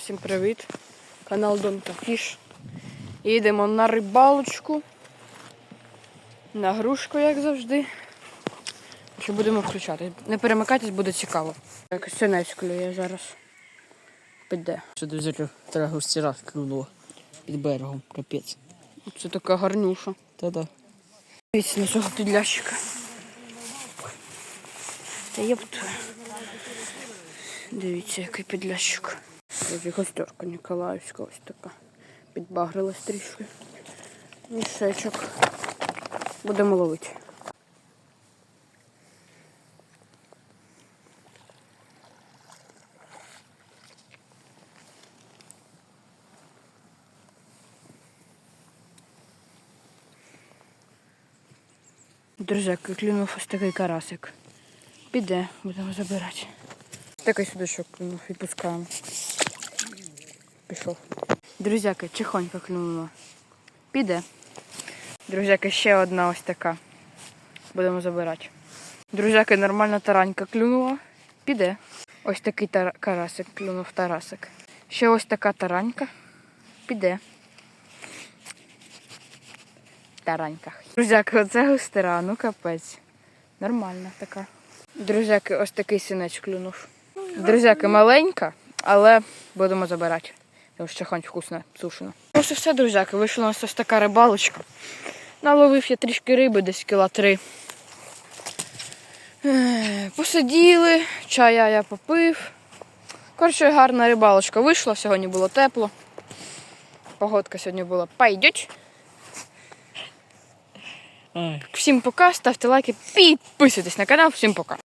Всім привіт! Канал Дон та Фіш. Їдемо на рибалочку. На грушку, як завжди. Що будемо включати. Не перемикайтесь, буде цікаво. Якось синець клює зараз. Піде. Що до взяти треба густіра клюнуло під берегом, капець. Це така гарнюша. Та-да. Дивіться на цього підлящика. Та єпт. Дивіться, який підлящик. Ось і гостерка Ніколаївська ось така. Підбагрилась трішки. Мішечок. Будемо ловити. Друзяки, клюнув ось такий карасик. Піде, будемо забирати. Такий судачок клюнув і пускаємо. Пішов. Друзяки, чихонька клюнула. Піде. Друзяки, ще одна ось така. Будемо забирати. Друзяки, нормальна таранька клюнула. Піде. Ось такий тара- карасик клюнув тарасик. Ще ось така таранька. Піде. Тараньках. Друзяки, оце густера, ну капець. Нормальна така. Друзяки, ось такий синець клюнув. Друзяки, маленька, але будемо забирати. Тому що хоч вкусно, сушено. Ось і все, друзяки, вийшла у нас ось така рибалочка. Наловив я трішки риби, десь кіла три. Посиділи, чая я попив. Коротше, гарна рибалочка вийшла, сьогодні було тепло. Погодка сьогодні була пайдють. Ай. Всім пока, ставте лайки, підписуйтесь на канал. Всім пока.